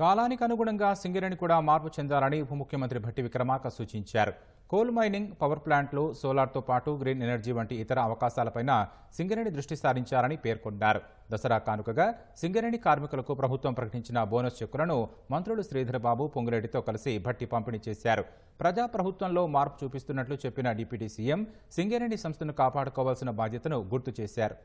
కాలానికి అనుగుణంగా సింగరేణి కూడా మార్పు చెందాలని ఉప ముఖ్యమంత్రి భట్టి విక్రమార్క సూచించారు. కోల్ మైనింగ్ పవర్ ప్లాంట్లు సోలార్తో పాటు గ్రీన్ ఎనర్జీ వంటి ఇతర అవకాశాలపైన సింగరేణి దృష్టి సారించారని పేర్కొన్నారు. దసరా కానుకగా సింగరేణి కార్మికులకు ప్రభుత్వం ప్రకటించిన బోనస్ చెక్కులను మంత్రులు శ్రీధరబాబు పొంగులేటితో కలిసి భట్టి పంపిణీ చేశారు. ప్రజా ప్రభుత్వంలో మార్పు చూపిస్తున్నట్లు చెప్పిన డిప్యూటీ సీఎం సింగరేణి సంస్థను కాపాడుకోవాల్సిన బాధ్యతను గుర్తు చేశారు.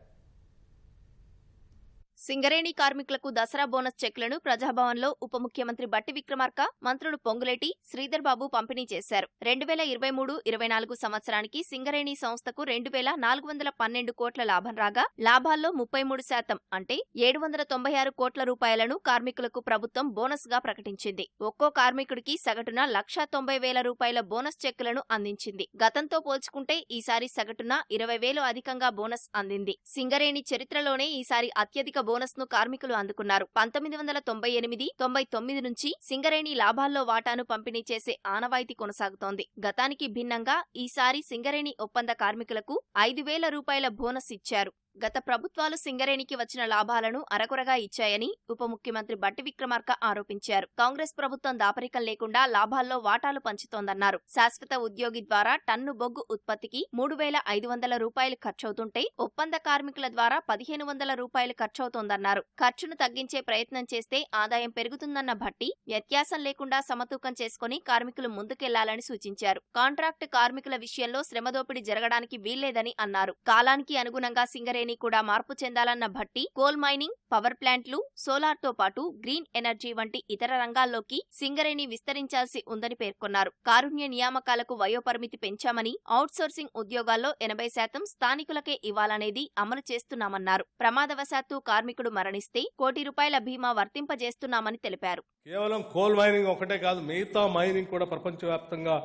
సింగరేణి కార్మికులకు దసరా బోనస్ చెక్లను ప్రజాభవన్లో ఉప ముఖ్యమంత్రి బట్టి విక్రమార్క మంత్రులు పొంగులేటి శ్రీధర్ బాబు పంపిణీ చేశారు. రెండు వేల ఇరవై మూడు ఇరవై నాలుగు సంవత్సరానికి సింగరేణి సంస్థకు రెండు వేల నాలుగు వందల పన్నెండు కోట్ల లాభం రాగా లాభాల్లో ముప్పై మూడు శాతం అంటే ఏడు వందల తొంభై ఆరు కోట్ల రూపాయలను కార్మికులకు ప్రభుత్వం బోనస్గా ప్రకటించింది. ఒక్కో కార్మికుడికి సగటున లక్షా తొంభై వేల రూపాయల బోనస్ చెక్కులను అందించింది. గతంతో పోల్చుకుంటే ఈసారి సగటున ఇరవై వేలు అధికంగా బోనస్ అందింది. సింగరేణి చరిత్రలోనే ఈసారి అత్యధిక బోనస్ను కార్మికులు అందుకున్నారు. పంతొమ్మిది వందల తొంభై ఎనిమిది తొంభై తొమ్మిది నుంచి సింగరేణి లాభాల్లో వాటాను పంపిణీ చేసే ఆనవాయితీ కొనసాగుతోంది. గతానికి భిన్నంగా ఈసారి సింగరేణి ఒప్పంద కార్మికులకు ఐదు వేల రూపాయల బోనస్ ఇచ్చారు. గత ప్రభుత్వాలు సింగరేణికి వచ్చిన లాభాలను అరకొరగా ఇచ్చాయని ఉప ముఖ్యమంత్రి బట్టి విక్రమార్క ఆరోపించారు. కాంగ్రెస్ ప్రభుత్వం దాపరికం లేకుండా లాభాల్లో వాటాలు పంచుతోందన్నారు. శాశ్వత ఉద్యోగి ద్వారా టన్ను బొగ్గు ఉత్పత్తికి మూడు వేల ఐదు వందల రూపాయలు ఖర్చవుతుంటే ఒప్పంద కార్మికుల ద్వారా పదిహేను వందల రూపాయలు ఖర్చవుతోందన్నారు. ఖర్చును తగ్గించే ప్రయత్నం చేస్తే ఆదాయం పెరుగుతుందన్న భట్టి వ్యత్యాసం లేకుండా సమతూకం చేసుకుని కార్మికులు ముందుకెళ్ళాలని సూచించారు. కాంట్రాక్ట్ కార్మికుల విషయంలో శ్రమదోపిడీ జరగడానికి వీల్లేదని అన్నారు. కాలానికి అనుగుణంగా సింగరేణి కూడా మార్పు చెందాలన్న భట్టి కోల్ మైనింగ్ పవర్ ప్లాంట్లు సోలార్తో పాటు గ్రీన్ ఎనర్జీ వంటి ఇతర రంగాల్లోకి సింగరేణి విస్తరించాల్సి ఉందని పేర్కొన్నారు. కారుణ్య నియామకాలకు వయోపరిమితి పెంచామని అవుట్సోర్సింగ్ ఉద్యోగాల్లో ఎనభై శాతం స్థానికులకే ఇవ్వాలనేది అమలు చేస్తున్నామన్నారు. ప్రమాదవశాత్తు కార్మికుడు మరణిస్తే కోటి రూపాయల బీమా వర్తింపజేస్తున్నామని తెలిపారు. కేవలం కోల్ మైనింగ్ ఒకటే కాదు మిగతా మైనింగ్ కూడా ప్రపంచవ్యాప్తంగా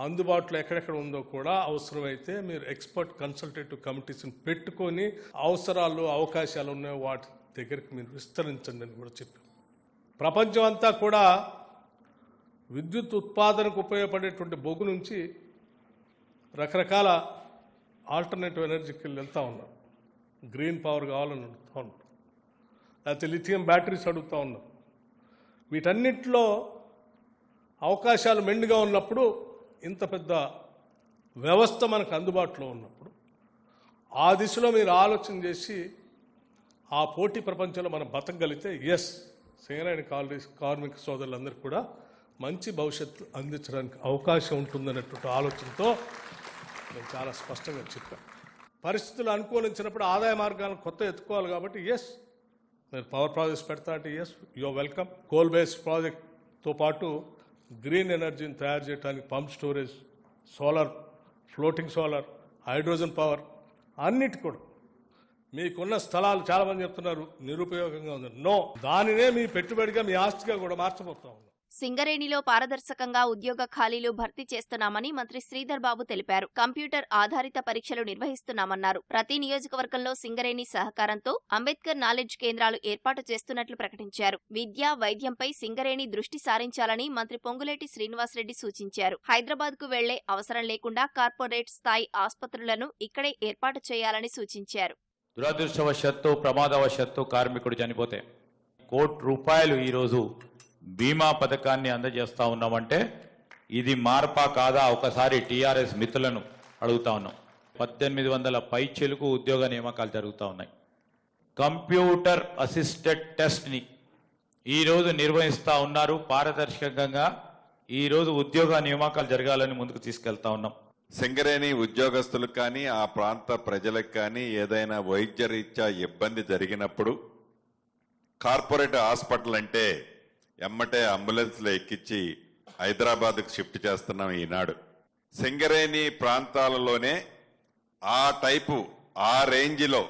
అందుబాటులో ఎక్కడెక్కడ ఉందో కూడా అవసరమైతే మీరు ఎక్స్పర్ట్ కన్సల్టేటివ్ కమిటీస్ని పెట్టుకొని అవసరాలు అవకాశాలు ఉన్నాయో వాటి దగ్గరికి మీరు విస్తరించండి అని కూడా చెప్పారు ప్రపంచం అంతా కూడా విద్యుత్ ఉత్పాదనకు ఉపయోగపడేటువంటి బొగ్గు నుంచి రకరకాల ఆల్టర్నేటివ్ ఎనర్జీకి వెళ్తూ ఉన్నారు గ్రీన్ పవర్ కావాలని అడుగుతూ ఉన్నారు లేకపోతే లిథియం బ్యాటరీస్ అడుగుతూ ఉన్నారు వీటన్నిటిలో అవకాశాలు మెండుగా ఉన్నప్పుడు ఇంత పెద్ద వ్యవస్థ మనకు అందుబాటులో ఉన్నప్పుడు ఆ దిశలో మీరు ఆలోచన చేసి ఆ పోటీ ప్రపంచంలో మనం బతకగలిగితే ఎస్ సింగరేణి కాలనీ కార్మిక సోదరులందరికీ కూడా మంచి భవిష్యత్తు అందించడానికి అవకాశం ఉంటుందనేటువంటి ఆలోచనతో నేను చాలా స్పష్టంగా చెప్పాను పరిస్థితులు అనుకూలించినప్పుడు ఆదాయ మార్గాలను కొత్త ఎత్తుకోవాలి కాబట్టి ఎస్ నేను పవర్ ప్రాజెక్ట్స్ పెడతా అంటే yes your welcome coal base ప్రాజెక్ట్తో పాటు గ్రీన్ ఎనర్జీని తయారు చేయడానికి pump storage solar floating solar hydrogen power అన్నిటి కూడా. మీకున్న స్థలాలు చాలామంది చెప్తున్నారు నిరుపయోగంగా ఉంది. నో దానినే మీ పెట్టుబడిగా మీ ఆస్తిగా కూడా మార్చబోతా సింగరేణిలో పారదర్శకంగా ఉద్యోగ ఖాళీలు భర్తీ చేస్తున్నామని మంత్రి శ్రీధర్ బాబు తెలిపారు. కంప్యూటర్ ఆధారిత పరీక్షలు నిర్వహిస్తున్నామన్నారు. ప్రతి నియోజకవర్గంలో సింగరేణి సహకారంతో అంబేద్కర్ నాలెడ్జ్ కేంద్రాలు ఏర్పాటు చేస్తున్నట్లు ప్రకటించారు. విద్య వైద్యంపై సింగరేణి దృష్టి సారించాలని మంత్రి పొంగులేటి శ్రీనివాసరెడ్డి సూచించారు. హైదరాబాద్కు వెళ్ళే అవసరం లేకుండా కార్పొరేట్ స్థాయి ఆసుపత్రులను ఇక్కడే ఏర్పాటు చేయాలని సూచించారు. దురదృష్టవశాత్తు ప్రమాదవశాత్తు కార్మికుడు చనిపోతే కోటి రూపాయలు ఈరోజు బీమా పథకాన్ని అందజేస్తా ఉన్నామంటే ఇది మార్పా కాదా? ఒకసారి టీఆర్ఎస్ మిత్రులను అడుగుతా ఉన్నాం. పద్దెనిమిది వందల పై చెలుకు ఉద్యోగ నియామకాలు జరుగుతూ ఉన్నాయి. కంప్యూటర్ అసిస్టెడ్ టెస్ట్ని ఈరోజు నిర్వహిస్తూ ఉన్నారు. పారదర్శకంగా ఈరోజు ఉద్యోగ నియామకాలు జరగాలని ముందుకు తీసుకెళ్తా ఉన్నాం. సింగరేణి ఉద్యోగస్తులకు కానీ ఆ ప్రాంత ప్రజలకు కానీ ఏదైనా వైద్య రీత్యా ఇబ్బంది జరిగినప్పుడు కార్పొరేట్ హాస్పిటల్ అంటే ఎమ్మటే అంబులెన్స్లో ఎక్కించి హైదరాబాద్కు షిఫ్ట్ చేస్తున్నాం ఈనాడు. సింగరేణి ప్రాంతాలలోనే ఆ టైపు ఆ రేంజ్లో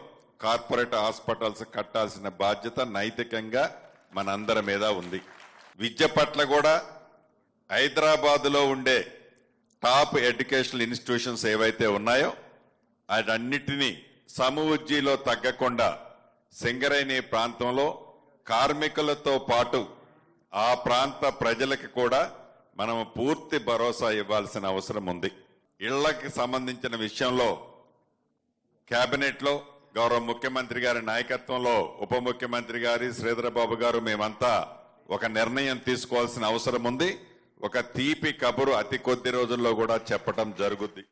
కార్పొరేట్ హాస్పిటల్స్ కట్టాల్సిన బాధ్యత నైతికంగా మనందరి మీద ఉంది. విద్య పట్ల కూడా హైదరాబాదులో ఉండే టాప్ ఎడ్యుకేషనల్ ఇన్స్టిట్యూషన్స్ ఏవైతే ఉన్నాయో వాటన్నిటినీ సమవుజ్జీలో తగ్గకుండా సింగరేణి ప్రాంతంలో కార్మికులతో పాటు ఆ ప్రాంత ప్రజలకు కూడా మనం పూర్తి భరోసా ఇవ్వాల్సిన అవసరం ఉంది. ఇళ్ళకి సంబంధించిన విషయంలో కేబినెట్లో గౌరవ ముఖ్యమంత్రి గారి నాయకత్వంలో ఉప ముఖ్యమంత్రి గారి శ్రీధరబాబు గారు మేమంతా ఒక నిర్ణయం తీసుకోవాల్సిన అవసరం ఉంది. ఒక తీపి కబురు అతి కొద్ది రోజుల్లో కూడా చెప్పటం జరుగుద్ది.